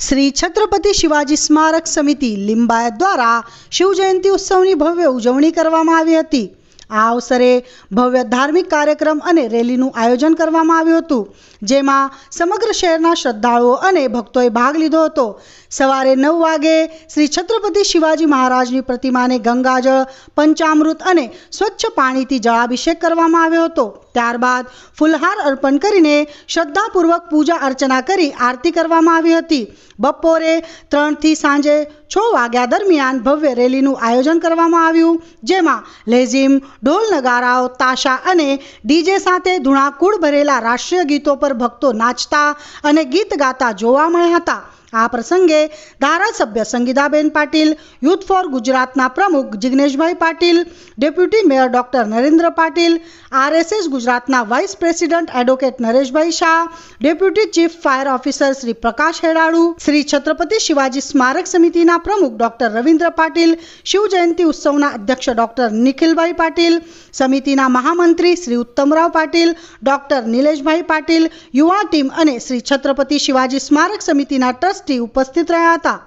શ્રી છત્રપતિ શિવાજી સ્મારક સમિતિ લિંબાયત દ્વારા શિવજયંતિ ઉત્સવની ભવ્ય ઉજવણી કરવામાં આવી હતી. આ અવસરે ભવ્ય ધાર્મિક કાર્યક્રમ અને રેલીનું આયોજન કરવામાં આવ્યું હતું. જેમાં સમગ્ર શહેરના શ્રદ્ધાળુઓ અને ભક્તોએ ભાગ લીધો હતો. સવારે નવ વાગે શ્રી છત્રપતિ શિવાજી મહારાજની પ્રતિમાને ગંગાજળ, પંચામૃત અને સ્વચ્છ પાણીથી જળાભિષેક કરવામાં આવ્યો હતો. ત્યારબાદ ફુલહાર અર્પણ કરીને શ્રદ્ધાપૂર્વક પૂજા અર્ચના કરી આરતી કરવામાં આવી હતી. બપોરે ત્રણથી સાંજે છ વાગ્યા દરમિયાન ભવ્ય રેલીનું આયોજન કરવામાં આવ્યું, જેમાં લેઝિમ, ઢોલ નગારાઓ, તાશા અને ડીજે સાથે ધૂણાકૂળ ભરેલા રાષ્ટ્રીય ગીતો પર ભક્તો નાચતા અને ગીત ગાતા જોવા મળ્યા હતા. આ પ્રસંગે ધારાસભ્ય સંગીતાબેન પાટીલ, યુથ ફોર ગુજરાતના પ્રમુખ જિગ્નેશભાઈ Patil, deputy mayor doctor Narendra Patil, RSS ગુજરાતના vice president advocate Nareshbhai Shah, deputy chief fire officer Shri Prakash Hedalu Shri Chhatrapati Shivaji સ્મારક સમિતિના પ્રમુખ ડોક્ટર રવિન્દ્ર પાટીલ, શિવ જયંતિ ઉત્સવના અધ્યક્ષ ડોક્ટર નિખિલભાઈ પાટીલ, સમિતિના મહામંત્રી શ્રી ઉત્તમરાવ પાટીલ, ડોક્ટર નિલેશભાઈ પાટીલ, યુવા ટીમ અને શ્રી છત્રપતિ શિવાજી સ્મારક સમિતિના ટ્રસ્ટી ઉપસ્થિત રહ્યા હતા.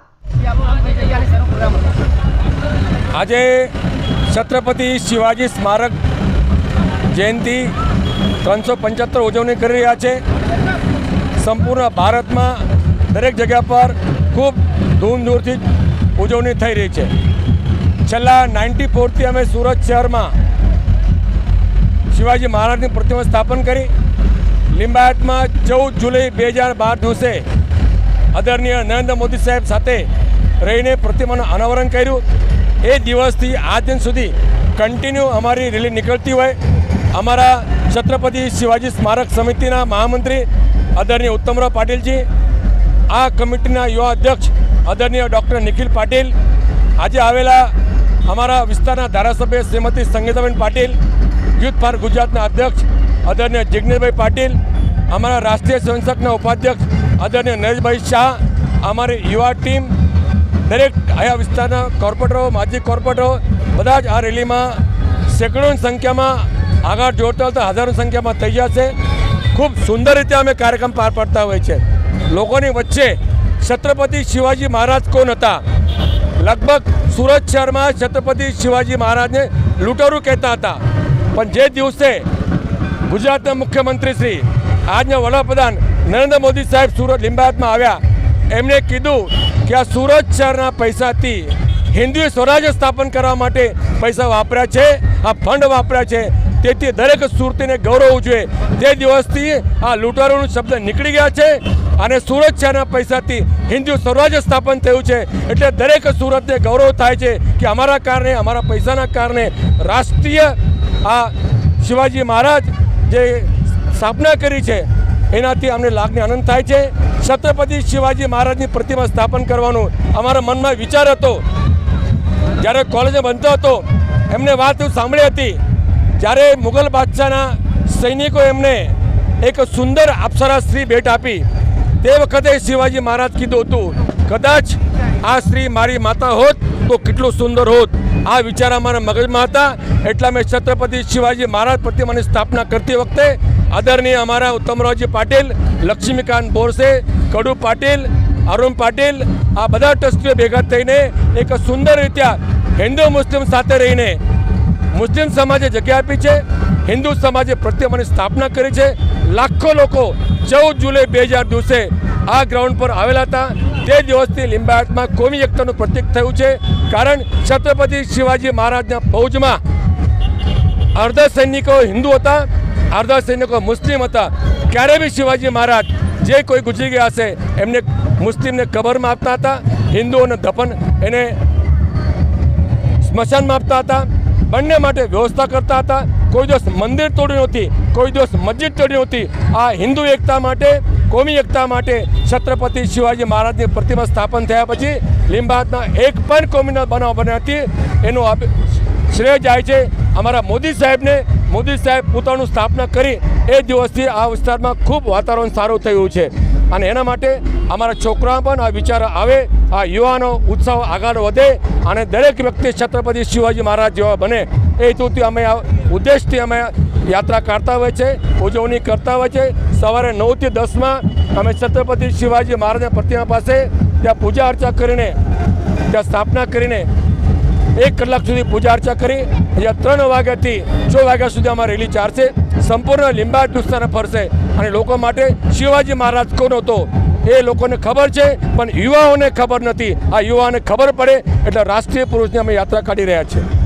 આજે છત્રપતિ શિવાજી સ્મારક જયંતિ ત્રણસો પંચોતેર ઉજવણી કરી રહ્યા છે. સંપૂર્ણ ભારતમાં દરેક જગ્યા પર ખૂબ ધૂમધૂરથી ઉજવણી થઈ રહી છે. છેલ્લા નાઇન્ટી ફોરથી અમે સુરત શહેરમાં શિવાજી મહારાજની પ્રતિમા સ્થાપન કરી. લિંબાયતમાં ચૌદ જુલાઈ બે હજાર બાર દિવસે આદરણીય નરેન્દ્ર મોદી સાહેબ સાથે રહીને પ્રતિમાનું અનાવરણ કર્યું. એ દિવસથી આ દિન સુધી કન્ટિન્યુ અમારી રેલી નીકળતી હોય. અમારા છત્રપતિ શિવાજી સ્મારક સમિતિના મહામંત્રી આદરણીય ઉત્તમરાવ પાટીલજી, આ કમિટીના યુવા અધ્યક્ષ આદરણીય ડૉક્ટર નિખિલ પાટીલ, આજે આવેલા અમારા વિસ્તારના ધારાસભ્ય શ્રીમતી સંગીતાબેન પાટીલ, યુથ ફાર ગુજરાતના અધ્યક્ષ આદરણીય જિજ્ઞેશભાઈ પાટીલ, અમારા રાષ્ટ્રીય સ્વયંસેવકના ઉપાધ્યક્ષ આદરણીય નરેશભાઈ શાહ, અમારી યુવા ટીમ, દરેક આયા વિસ્તારના કોર્પોરેટરો, માજી કોર્પોરેટરો, બધા જ આ રેલીમાં સેંકડોની સંખ્યામાં આગળ જોડતા હોતા, હજારોની સંખ્યામાં થઈ જશે ખૂબ સુંદર રીતે અમે કાર્યક્રમ પાર પાડતા હોય છે. લોકોની વચ્ચે છત્રપતિ શિવાજી મહારાજ કોણ હતા? લગભગ સુરત શહેરમાં છત્રપતિ શિવાજી મહારાજને લૂંટરું કહેતા હતા. પણ જે દિવસે ગુજરાતના મુખ્યમંત્રી શ્રી, આજના વડાપ્રધાન નરેન્દ્ર મોદી સાહેબ સુરત લિંબાયતમાં આવ્યા. એમણે કીધું કે આ સુરત શહેરના પૈસાથી હિન્દુ સ્વરાજ્ય સ્થાપન કરવા માટે પૈસા વાપર્યા છે, આ ફંડ વાપર્યા છે. તેથી દરેક સુરતીને ગૌરવ જોઈએ. તે દિવસથી આ લૂંટારોનું શબ્દ નીકળી ગયા છે અને સુરત શહેરના પૈસાથી હિન્દુ સ્વરાજ્ય સ્થાપન થયું છે. એટલે દરેક સુરતને ગૌરવ થાય છે કે અમારા કારણે, અમારા પૈસાના કારણે રાષ્ટ્રીય આ શિવાજી મહારાજ જે સ્થાપના કરી છે એનાથી અમને લાગણી આનંદ થાય છે. છત્રપતિ શિવાજી મહારાજની પ્રતિમા સ્થાપન કરવાનું અમારા મનમાં વિચાર હતો. જ્યારે કોલેજે બનતો હતો, એમને વાત એવું સાંભળી હતી. જ્યારે મુગલ બાદશાહના સૈનિકો એમને એક સુંદર અપ્સરા સ્ત્રી ભેટ આપી. તે વખતે શિવાજી મહારાજ કીધું હતું, કદાચ આ સ્ત્રી મારી માતા હોત તો કેટલું સુંદર હોત. આ વિચાર અમારા મગજમાં હતા. એટલા મેં છત્રપતિ શિવાજી મહારાજ પ્રતિમાની સ્થાપના કરતી વખતે આદરણીય અમારા ઉત્તમરાવજી પાટીલ, લક્ષ્મીકાંત બોરસે, કડુ પાટીલ, અરુણ પાટીલ, આ બધા ટ્રસ્ટીઓ ભેગા થઈને એક સુંદર રીતે હિન્દુ મુસ્લિમ સાથે રહીને મુસ્લિમ સમાજે જગ્યા આપી છે, હિન્દુ સમાજે પ્રતિમાની સ્થાપના કરી છે. લાખો લોકો ચૌદ જુલાઈ બે હજાર દિવસે આ ગ્રાઉન્ડ પર આવેલા હતા. તે દિવસથી લિંબાયતમાં કોમી એકતાનું પ્રતીક થયું છે. કારણ છત્રપતિ શિવાજી મહારાજના ફૌજમાં અર્ધ સૈનિકો હિન્દુ હતા. અર્ધ સૈનિકો મુસ્લિમ હતા, ક્યારે બી શિવાજી મહારાજ જે કોઈ ગુજરી ગયા હશે, એમને મુસ્લિમને કબરમાં આપતા હતા, હિન્દુઓને દફન એને સ્મશાનમાં આપતા હતા, બંને માટે વ્યવસ્થા કરતા હતા. કોઈ દિવસ મંદિર તોડ્યું નથી કોઈ દિવસ મસ્જિદ તોડી નથી આ હિન્દુ એકતા માટે, કોમી એકતા માટે છત્રપતિ શિવાજી મહારાજની પ્રતિમા સ્થાપન થયા પછી લીંબાયતના એક પણ કોમીના બનાવ બન્યા હતી એનું શ્રેય જાય છે અમારા મોદી સાહેબને મોદી સાહેબ પોતાનું સ્થાપના કરી એ દિવસથી આ વિસ્તારમાં ખૂબ વાતાવરણ સારું થયું છે. અને એના માટે અમારા છોકરા પણ આ વિચાર આવે, આ યુવાનો ઉત્સાહ આગળ વધે અને દરેક વ્યક્તિ છત્રપતિ શિવાજી મહારાજ જેવા બને. એ હેતુથી અમે આ ઉદ્દેશથી અમે યાત્રા કાઢતા હોય છે ઉજવણી કરતા હોય છે સવારે નવથી દસમાં અમે છત્રપતિ શિવાજી મહારાજના પ્રતિમા પાસે ત્યાં પૂજા અર્ચા કરીને, ત્યાં સ્થાપના કરીને એક કલાક સુધી પૂજા અર્ચા કરી. અહીંયા ત્રણ વાગ્યાથી છ વાગ્યા સુધી અમારી રેલી ચાલશે. સંપૂર્ણ લીંબાયત વિસ્તાર ફરશે. અને લોકો માટે શિવાજી મહારાજ કોનો હતો એ લોકોને ખબર છે, પણ યુવાઓને ખબર નથી. આ યુવાઓને ખબર પડે એટલે રાષ્ટ્રીય પુરુષની અમે યાત્રા કાઢી રહ્યા છીએ.